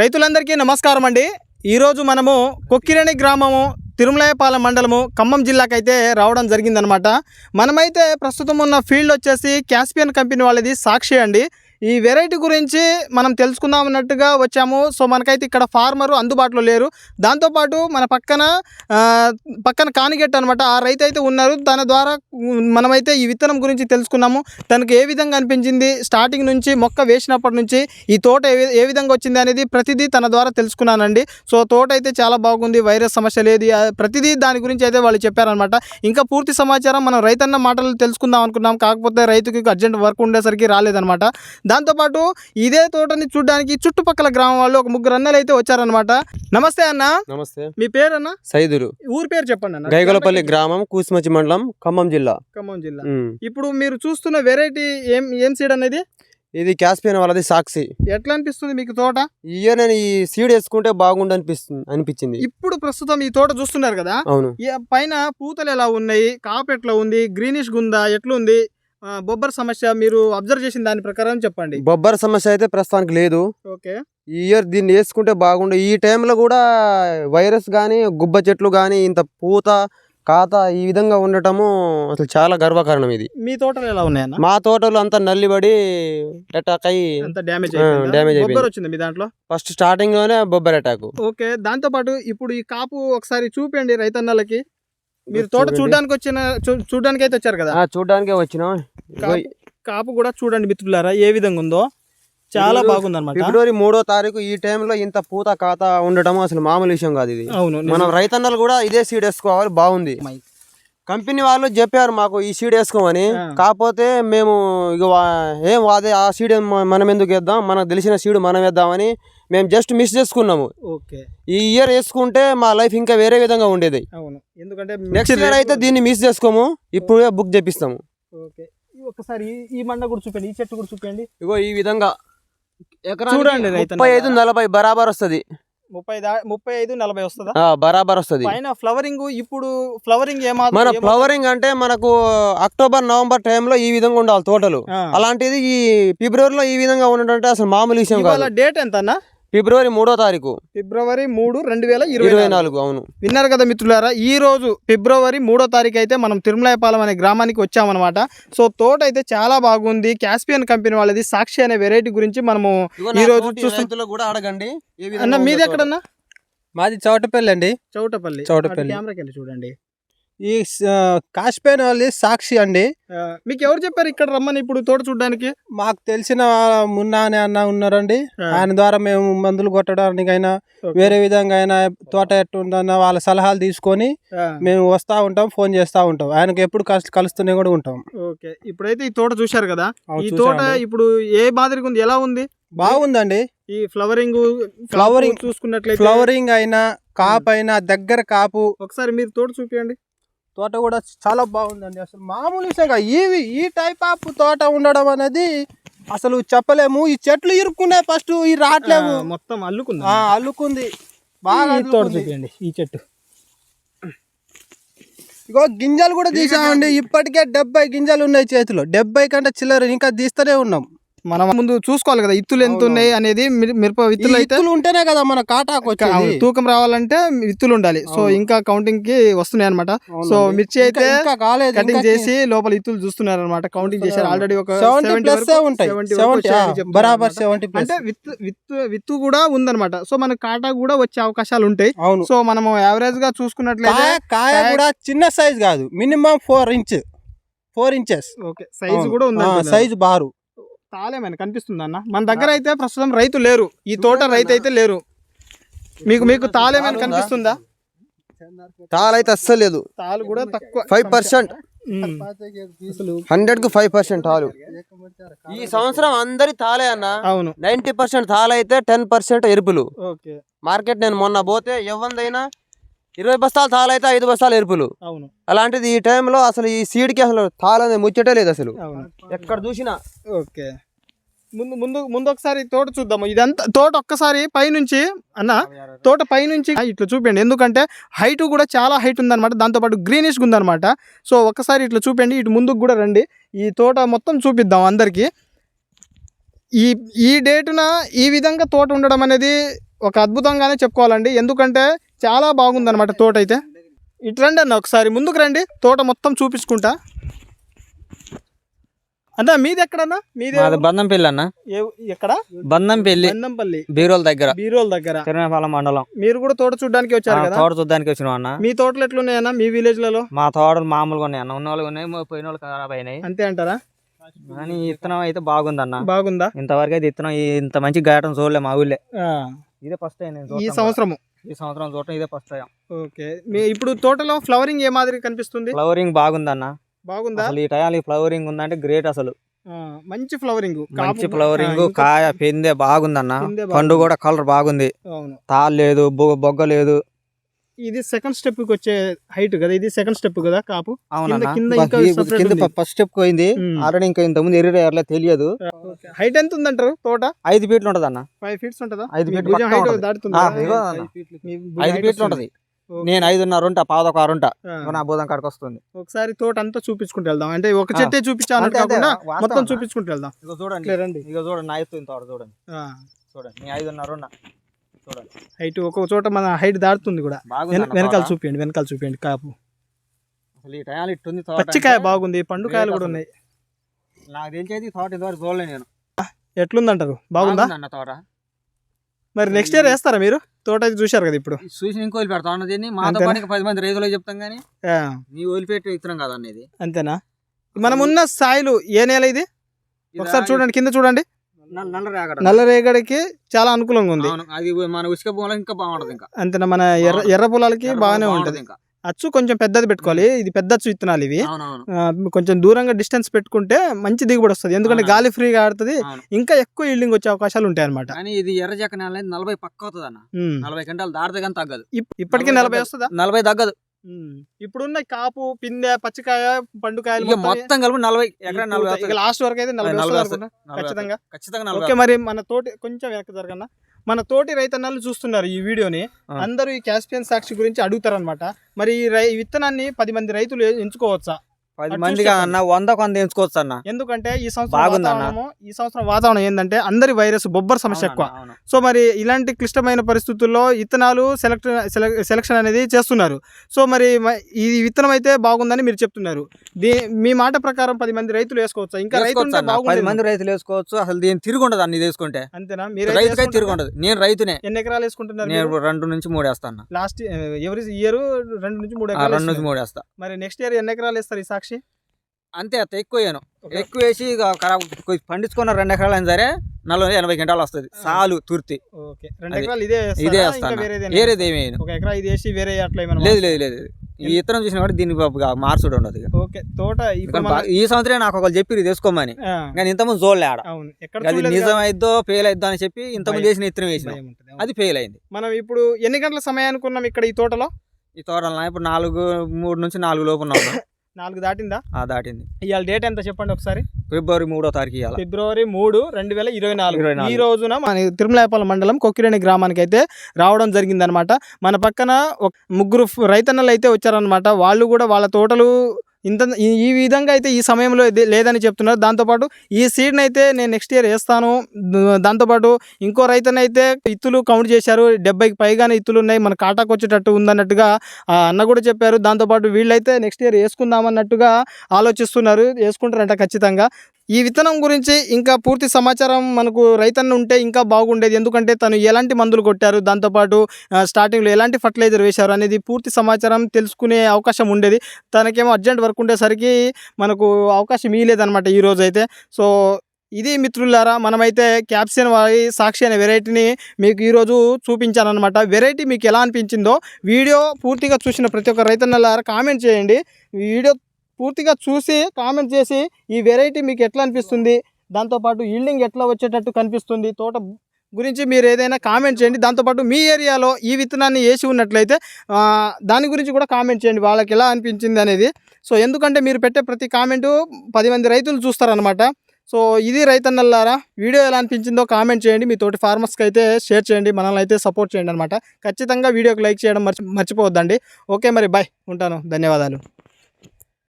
రైతులందరికీ నమస్కారం అండి. ఈరోజు మనము కొక్కిరేణి గ్రామము తిరుమలయపాలెం మండలము ఖమ్మం జిల్లాకైతే రావడం జరిగిందనమాట. మనమైతే ప్రస్తుతం ఉన్న ఫీల్డ్ వచ్చేసి క్యాస్పియన్ కంపెనీ వాళ్ళది సాక్షి అండి. ఈ వెరైటీ గురించి మనం తెలుసుకుందాం అన్నట్టుగా వచ్చాము. సో మనకైతే ఇక్కడ ఫార్మరు అందుబాటులో లేరు. దాంతోపాటు మన పక్కన పక్కన కానిగెట్ అనమాట ఆ రైతు అయితే ఉన్నారు. దాని ద్వారా మనమైతే ఈ విత్తనం గురించి తెలుసుకున్నాము. తనకు ఏ విధంగా అనిపించింది? స్టార్టింగ్ నుంచి మొక్క వేసినప్పటి నుంచి ఈ తోట ఏ ఏ విధంగా వచ్చింది అనేది ప్రతిదీ తన ద్వారా తెలుసుకున్నానండి. సో తోట అయితే చాలా బాగుంది. వైరస్ సమస్య లేదు. ప్రతిదీ దాని గురించి అయితే వాళ్ళు చెప్పారనమాట ఇంకా పూర్తి సమాచారం మనం రైతన్న మాటలు తెలుసుకుందాం అనుకున్నాం. కాకపోతే రైతుకి అర్జెంట్ వర్క్ ఉండేసరికి రాలేదనమాట దాంతోపాటు ఇదే తోటని చూడడానికి చుట్టుపక్కల గ్రామం వాళ్ళు ఒక ముగ్గురు అన్నలు అయితే వచ్చారనమాట నమస్తే అన్న. నమస్తే. మీ పేరు అన్న సైదురు. ఊరి పేరు చెప్పండి అన్న. గైగొలపల్లి గ్రామం కూసుమచ్చి మండలం ఖమ్మం జిల్లా. ఖమ్మం జిల్లా. ఇప్పుడు మీరు చూస్తున్న వెరైటీ ఏం ఏం సీడ్ అనేది ఇది క్యాస్పియన్ వాళ్ళది సాక్షి ఎట్లా అనిపిస్తుంది మీకు తోట? ఇయర్ నేను ఈ సీడ్ వేసుకుంటే బాగుండు అనిపిస్తుంది అనిపించింది. ఇప్పుడు ప్రస్తుతం ఈ తోట చూస్తున్నారు కదా? అవును. పైన పూతలు ఎలా ఉన్నాయి? కాపు ఎట్లా ఉంది? గ్రీనిష్ గుందా? ఎట్లుంది? బొబ్బర్ సమస్య మీరు అబ్జర్వ్ చేసిన దాని ప్రకారం చెప్పండి. బొబ్బర సమస్య అయితే ప్రస్తుతానికి లేదు. ఓకే. ఈ ఇయర్ దీన్ని వేసుకుంటే బాగుండు. ఈ టైంలో కూడా వైరస్ కానీ గుబ్బ చెట్లు కానీ ఇంత పూత కాత ఈ విధంగా ఉండటము అసలు చాలా గర్వకారణం ఇది. మీ తోటలు ఎలా ఉన్నాయన్న? మా తోటలో అంతా నల్లిబడి అటాక్ అయ్యి అంత డ్యామేజ్ బొబ్బర్ అయిపోయింది. వచ్చింది మీ దాంట్లో? ఫస్ట్ స్టార్టింగ్లోనే బొబ్బర్ అటాక్ ఓకే. దాంతో పాటు ఇప్పుడు ఈ కాపు ఒకసారి చూపండి రైతన్నలకి. మీరు తోట చూడండి. చూడడానికి వచ్చిన చూడడానికి అయితే వచ్చారు కదా? చూడడానికే వచ్చినాం. కాపు కూడా చూడండి మిత్రులారా ఏ విధంగా ఉందో. చాలా బాగుంది అనమాట ఫిబ్రవరి మూడో తారీఖు ఈ టైంలో ఇంత పూత కాత ఉండటం అసలు మామూలు విషయం కాదు ఇది. అవును మనం రైతన్నలు కూడా ఇదే సీడ్ వేసుకోవాలి బాగుంది. కంపెనీ వాళ్ళు చెప్పారు మాకు ఈ సీడ్ వేసుకోమని. కాకపోతే మేము ఇక ఏం అదే ఆ సీడ్ మనం ఎందుకు వేద్దాం? మనకు తెలిసిన సీడ్ మనం వేద్దామని మేము జస్ట్ మిస్ చేసుకున్నాము. ఓకే. ఈ ఇయర్ వేసుకుంటే మా లైఫ్ ఇంకా వేరే విధంగా ఉండేది. అవును. ఎందుకంటే నెక్స్ట్ ఇయర్ అయితే దీన్ని మిస్ చేసుకోము. ఇప్పుడే బుక్ చేపిస్తాము. ఓకే. ఒకసారి ఈ- మండ కూడా చూపండి ఈ చెట్టు కూడా చూపండి. ఇగో ఈ విధంగా చూడండి. ముప్పై ఐదు నలభై బరాబర్ వస్తుంది. ముప్పై ముప్పై ఐదు నలభై వస్తుందా? బరాబర్ వస్తుంది. పైన ఫ్లవరింగ్ ఇప్పుడు ఫ్లవరింగ్ ఏమాత్రం మన ఫ్లవరింగ్ అంటే మనకు అక్టోబర్ నవంబర్ టైంలో ఈ విధంగా ఉండాలి తోటలు. అలాంటిది ఈ ఫిబ్రవరిలో ఈ విధంగా ఉండడం అంటే అసలు మామూలు విషయం కాదు. డేట్ ఎంత అన్న ఫిబ్రవరి మూడో తారీఖు. ఫిబ్రవరి మూడు రెండు వేల ఇరవై నాలుగు. అవును. విన్నారు కదా మిత్రులారా ఈ రోజు ఫిబ్రవరి మూడో తారీఖు అయితే మనం తిరుమలాయపాలెం అనే గ్రామానికి వచ్చామన్నమాట. సో తోట అయితే చాలా బాగుంది. క్యాస్పియన్ కంపెనీ వాళ్ళది సాక్షి అనే వెరైటీ గురించి మనము ఈ రోజు చూస్తాం. రైతులకు కూడా అడగండి అన్న మీది ఎక్కడన్నా? మాది చౌటపల్లి అండి. చౌటపల్లి. చౌటపల్లి. కెమెరాకి వెళ్ళి చూడండి. ఈ కాశ్పేన్ వాళ్ళది సాక్షి అండి. మీకు ఎవరు చెప్పారు ఇక్కడ రమ్మని ఇప్పుడు తోట చూడడానికి? మాకు తెలిసిన మున్నా అనే అన్న ఉన్నారండి. ఆయన ద్వారా మేము మందులు కొట్టడానికైనా. వేరే విధంగా అయినా తోట ఎట్టుందన్న వాళ్ళ సలహాలు తీసుకొని మేము వస్తూ ఉంటాం ఫోన్ చేస్తూ ఉంటాం. ఆయనకు ఎప్పుడు కలు- కలుస్తూనే కూడా ఉంటాం. ఓకే. ఇప్పుడైతే ఈ తోట చూశారు కదా? ఈ తోట. ఇప్పుడు ఏ మాదిరిగా ఉంది? ఎలా ఉంది? బాగుందండి. ఈ ఫ్లవరింగ్ Flowering- చూసుకున్నట్లయితే? ఫ్లవరింగ్ అయినా కాపు అయినా దగ్గర కాపు. ఒకసారి మీరు తోట చూపించండి తోట కూడా చాలా బాగుందండి. అసలు మామూలు విషయంగా ఈ ఈ టైప్ ఆఫ్ తోట ఉండడం అనేది అసలు చెప్పలేము. ఈ చెట్లు ఇరుక్కున్నాయి ఫస్ట్ ఈ రావట్లేము మొత్తం అల్లుకుంది. అల్లుకుంది. బాగా తోట. చూపించండి ఈ చెట్టు. ఇగో గింజలు కూడా తీసామండి. ఇప్పటికే డెబ్బై గింజలు ఉన్నాయి చేతిలో. డెబ్బై కంటే చిల్లర ఇంకా తీస్తూనే ఉన్నాం. మనం ముందు చూసుకోవాలి కదా ఇత్తులు ఎంత. ఉన్నాయి అనేది మిర- మిరప విత్తులు అయితే ఉంటేనే కదా మన కాటాకు తూకం రావాలంటే విత్తులు ఉండాలి. సో. ఇంకా కౌంటింగ్కి వస్తున్నాయి అనమాట. సో మిర్చి అయితే కటింగ్ చేసి లోపల ఇత్తులు చూస్తున్నారు అనమాట కౌంటింగ్ చేశారు ఆల్రెడీ ఒక 70 70 ప్లస్ వరకు- ఉంటాయి. 70 వరకు సెవెంటీ వచ్చాయని చెప్తున్నారు బరాబర్ అన్నమాట. సెవెంటీ ప్లస్ అంటే విత్తు విత్తు విత్తు కూడా ఉందన్నమాట. సో మన కాటా కూడా వచ్చే అవకాశాలు ఉంటాయి. సో మనము యావరేజ్గా చూసుకున్నట్లయితే కాయ- కూడా చిన్న సైజ్ కాదు. Minimum four inch four inches okay size కూడా ఉంది సైజ్ బారు. తాలేమైనా కనిపిస్తుంది అన్న? మన దగ్గర అయితే ప్రస్తుతం రైతు లేరు. ఈ తోట రైతు అయితే లేరు. మీకు మీకు తాలేమైనా? కనిపిస్తుందా? తాళ అయితే అస్సలు లేదు. తాలు కూడా తక్కువ. Five percent. హండ్రెడ్కు ఫైవ్ పర్సెంట్ తాలు. ఈ సంవత్సరం అందరి తాలే అన్న. అవును. నైన్టీ పర్సెంట్ తాళ అయితే టెన్ పర్సెంట్ ఎరుపులు. ఓకే. మార్కెట్ నేను మొన్న పోతే ఎవ్వందైనా ఇరవై బస్తాలు తాళ అయితే ఐదు బస్తాలు ఎరుపులు. అవును. అలాంటిది ఈ టైంలో అసలు ఈ సీడ్కి అసలు తాళ అనేది ముచ్చటే లేదు అసలు. ఎక్కడ చూసినా. ఓకే. ముందు ముందు ముందు ఒకసారి తోట చూద్దాము. ఇదంతా తోట ఒక్కసారి పైనుంచి అన్న తోట పైనుంచి ఇట్లా చూపించండి ఎందుకంటే హైట్ కూడా చాలా హైట్ ఉందన్నమాట. దాంతోపాటు గ్రీనిష్ ఉందన్నమాట సో ఒక్కసారి ఇట్లా చూపించండి ఇటు ముందుకు కూడా రండి. ఈ తోట మొత్తం చూపిద్దాం అందరికీ. ఈ ఈ డేటున ఈ విధంగా తోట ఉండడం అనేది ఒక అద్భుతంగానే చెప్పుకోవాలండి. ఎందుకంటే చాలా బాగుందన్నమాట తోట అయితే. ఇటు రండి అన్న ఒకసారి ముందుకు రండి తోట మొత్తం చూపించుకుంటా. అన్న మీది ఎక్కడన్నా? మీది బంధంపల్లి అన్న. ఏ- ఎక్కడ? బంధంపల్లి బందంపల్లి. బీరోల దగ్గర. బీరోల్ దగ్గర. తిరుమలపాలెం మండలం. మీరు కూడా తోట చూడడానికి వచ్చారు కదా? తోట చూద్దానికి వచ్చినాం అన్న. మీ తోటలు ఎట్లున్నాయన్నా మీ విలేజ్లలో? మా తోటలు మామూలుగా ఉన్నాయి అన్న. ఉన్న వాళ్ళు ఉన్నాయి మొ- పోయిన వాళ్ళు ఖరాబ్ అయినాయి. అంతే అంటారా? కానీ ఈ విత్తనం అయితే బాగుందన్న బాగుందా? ఇంతవరకు అయితే విత్తనం ఈ- ఇంత మంచి గాయటం చూడలే మా ఊళ్ళే. ఇదే ఫస్ట్ ఈ. సంవత్సరము. ఈ సంవత్సరం చూడటం ఇదే ఫస్ట్ టైం ఓకే. మీ ఇప్పుడు తోటలో ఫ్లవరింగ్ ఏ మాదిరి కనిపిస్తుంది? ఫ్లవరింగ్ బాగుందన్న. బాగుందా? అసలు ఈ టయానికి ఫ్లవరింగ్ ఉందంటే గ్రేట్ అసలు. మంచి ఫ్లవరింగ్ మంచి ఫ్లవరింగ్ కాయ పెందే బాగుందన్న. పండు. కూడా కలర్ బాగుంది. తాళ్ళు లేదు బొగ్గ లేదు. ఇది సెకండ్ స్టెప్కి వచ్చే హైట్ కదా ఇది సెకండ్ స్టెప్ కదా కాపు? కింద ఇంకా. ఫస్ట్ స్టెప్ పోయింది. ఆల్రెడీ ఇంకా ఇంతకుముందు ఎర్ర తెలియదు. హైట్ ఎంత ఉందంటారు తోట? ఐదు ఫీట్లు ఉంటది? అన్న. ఫైవ్ ఫీట్స్ ఉంటుందా ఐదు ఫీట్లు ఐదు ఫీట్లు. ఉంటది. నేను ఐదున్నర ఉంటా పాదొక ఆరు ఉంటా. ఆ. నా బోధం కాడికి వస్తుంది. ఒకసారి తోట అంతా చూపించుకుంటూ వెళ్దాం. అంటే ఒక. చెట్టే చూపించాను. కాకుండా మొత్తం. చూపించుకుంటూ వెళ్దాం. ఇగో చూడండి. రండి ఇగో చూడండి నా ఇంత వరకు చూడండి. చూడండి నేను ఐదున్నర ఉన్నా. హైట్ ఒక్కొక్క చోట మన హైట్ దాటుతుంది కూడా. వెనకాల. చూపించండి వెనకాల చూపించండి కాపు. పచ్చికాయ బాగుంది పండు కాయలు కూడా. ఉన్నాయి. నాకు తెలిసేది తోట ఇంతవరకు చూడలే నేను. ఎట్లుందంటారు? బాగుందా? అన్న తోట. మరి నెక్స్ట్ ఇయర్ వేస్తారా మీరు? తోట అయితే చూశారు కదా ఇప్పుడు. చూసి ఇంకో మాతో? పాటు ఇంకా పది మంది రైతులకు చెప్తాం కానీ నీ వదిలిపెట్టి ఇస్తున్నాం కదా అనేది అంతేనా? మనం ఉన్న స్థాయిలు ఏ నేల ఇది? ఒకసారి చూడండి కింద చూడండి. నల్ల రేగడ. నల్ల రేగడికి చాలా అనుకూలంగా ఉంది. అది మన ఉసుక భూములకు ఇంకా బాగుంటది ఇంకా. అంతేనా? మన ఎర్ర ఎర్ర పొలాలకి బాగానే ఉంటుంది. ఇంకా. అచ్చు కొంచెం పెద్దది పెట్టుకోవాలి. ఇది పెద్ద అచ్చు విత్తనాలు ఇవి. కొంచెం దూరంగా డిస్టెన్స్ పెట్టుకుంటే మంచి దిగుబడి వస్తుంది. ఎందుకంటే. గాలి ఫ్రీగా ఆడుతుంది. ఇంకా ఎక్కువ ఈల్డింగ్ వచ్చే అవకాశాలు ఉంటాయి అనమాట కానీ ఇది ఎర్ర అనేది నలభై పక్క అవుతుంది అన్న నలభై గంటలు దాటితే కానీ తగ్గదు. ఇప్పటికి నలభై. వస్తుందా? నలభై తగ్గదు. ఇప్పుడున్న కాపు పిందె పచ్చికాయ పండుకాయలు మొత్తం కలిపి నలభై ఎకరా నలభై. లాస్ట్ వరకు అయితే నలభై ఖచ్చితంగా. ఖచ్చితంగా ఓకే మరి మన తోటి కొంచెం వెనక జరగన్న మన తోటి రైతన్నలు చూస్తున్నారు ఈ వీడియోని. అందరూ ఈ క్యాస్పియన్ సాక్షి గురించి అడుగుతారు అనమాట మరి ఈ విత్తనాన్ని పది మంది రైతులు ఎంచుకోవచ్చా? పది మందిగా చూసి అన్న వంద కొంత ఎంచుకోవచ్చు అన్న. ఎందుకంటే ఈ సంవత్సరం. వాతావరణము ఈ సంవత్సరం వాతావరణం ఏంటంటే అందరి వైరస్ బొబ్బర్ సమస్య ఎక్కువ. సో మరి ఇలాంటి క్లిష్టమైన పరిస్థితుల్లో విత్తనాలు సెలెక్ట్ సెలెక్షన్ అనేది చేస్తున్నారు. సో మరి ఈ విత్తనం అయితే బాగుందని మీరు చెప్తున్నారు. దీ మీ మాట ప్రకారం పది మంది రైతులు వేసుకోవచ్చా? ఇంకా. పది. మంది రైతులు వేసుకోవచ్చు. అసలు దీని తిరిగి ఉండదు అన్ని వేసుకుంటే. అంతేనా? మీరు రైతుకై తిరిగి ఉండదు నేను రైతునే. ఎన్ని ఎకరాలు వేసుకుంటున్నారు నేను రెండు నుంచి మూడు వేస్తా అన్న. లాస్ట్ ఎవరి ఇయర్? రెండు నుంచి మూడు రెండు నుంచి. మూడు వేస్తా. మరి నెక్స్ట్ ఇయర్ ఎన్ని ఎకరాలు వేస్తారు ఈ సాక్షి? అంతే అత్త ఎక్కువ వేయను ఎక్కువ వేసి ఇక ఖరాబ్ పండించుకున్న రెండు ఎకరాలు అయినా సరే నలభై ఎనభై గంటలు వస్తుంది. సాలు తుర్తి. ఇదే ఇదే? వేస్తాను? వేరేది ఏమి ఇది వేసి వేరే లేదు లేదు లేదు. ఈ ఇత్తనం చూసిన కూడా దీన్ని మార్చుడు ఉండదు ఓకే. తోట ఈ సంవత్సరం నాకు ఒకళ్ళు చెప్పి తీసుకోమని ఆ, కానీ ఇంతకుముందు చూడలే ఆడ. అది నిజం. అయిద్దో ఫెయిల్ అయిద్దో అని చెప్పి ఇంతకుముందు. వేసిన ఇత్తనం వేసిన. అది ఫెయిల్ అయింది. మనం ఇప్పుడు ఎన్ని గంటల సమయానికి ఉన్నాం ఇక్కడ ఈ తోటలో? ఈ తోటలో ఇప్పుడు నాలుగు మూడు నుంచి నాలుగు లోపు ఉన్నాం. నాలుగు దాటిందా? ఆ దాటింది. ఇవాళ డేట్ ఎంత చెప్పండి ఒకసారి? ఫిబ్రవరి మూడో తారీఖు ఫిబ్రవరి మూడు రెండు వేల ఇరవై నాలుగు. ఈ రోజున మన తిరుమలాయపాలెం మండలం కొక్కిరేణి గ్రామానికి అయితే రావడం జరిగిందనమాట మన పక్కన ఒక ముగ్గురు రైతన్నలు అయితే వచ్చారనమాట వాళ్ళు కూడా వాళ్ళ తోటలు ఇంత ఈ- విధంగా అయితే ఈ సమయంలో లేదని చెప్తున్నారు. దాంతోపాటు ఈ సీడ్ని అయితే నేను నెక్స్ట్ ఇయర్ వేస్తాను. దాంతోపాటు ఇంకో రైతన్న అయితే ఇత్తులు కౌంట్ చేశారు. డెబ్బైకి పైగానే ఇత్తులు ఉన్నాయి. మన కాటాకు వచ్చేటట్టు ఉందన్నట్టుగా అన్న కూడా చెప్పారు. దాంతోపాటు వీళ్ళైతే నెక్స్ట్ ఇయర్ వేసుకుందామన్నట్టుగా ఆలోచిస్తున్నారు. వేసుకుంటారంట ఖచ్చితంగా. ఈ విత్తనం గురించి ఇంకా పూర్తి సమాచారం మనకు రైతన్న ఉంటే ఇంకా బాగుండేది. ఎందుకంటే తను ఎలాంటి మందులు కొట్టారు దాంతోపాటు స్టార్టింగ్లో ఎలాంటి ఫర్టిలైజర్ వేశారు అనేది పూర్తి సమాచారం తెలుసుకునే అవకాశం ఉండేది. తనకేమో అర్జెంట్ వర్క్ ఉండేసరికి మనకు అవకాశం ఇవ్వలేదన్నమాట ఈరోజు అయితే సో ఇది మిత్రులారా మనమైతే క్యాప్సియన్ వారి సాక్షి అనే వెరైటీని మీకు ఈరోజు చూపించానమాట వెరైటీ మీకు ఎలా అనిపించిందో వీడియో పూర్తిగా చూసిన ప్రతి ఒక్క రైతన్నలారా కామెంట్ చేయండి. వీడియో పూర్తిగా చూసి కామెంట్ చేసి ఈ వెరైటీ మీకు ఎట్లా అనిపిస్తుంది? దాంతోపాటు ఈల్డింగ్ ఎట్లా వచ్చేటట్టు కనిపిస్తుంది? తోట గురించి మీరు ఏదైనా కామెంట్ చేయండి. దాంతోపాటు మీ ఏరియాలో ఈ విత్తనాన్ని వేసి ఉన్నట్లయితే దాని గురించి కూడా కామెంట్ చేయండి. వాళ్ళకి ఎలా అనిపించింది అనేది. సో ఎందుకంటే మీరు పెట్టే ప్రతి కామెంటు పది మంది రైతులు చూస్తారనమాట సో ఇది రైతన్నల్లారా వీడియో ఎలా అనిపించిందో కామెంట్ చేయండి మీ తోటి ఫార్మర్స్కి అయితే షేర్ చేయండి మనల్ని అయితే సపోర్ట్ చేయండి అనమాట ఖచ్చితంగా వీడియోకి లైక్ చేయడం మర్చి మర్చిపోవద్దండి. ఓకే మరి బాయ్. ఉంటాను. ధన్యవాదాలు.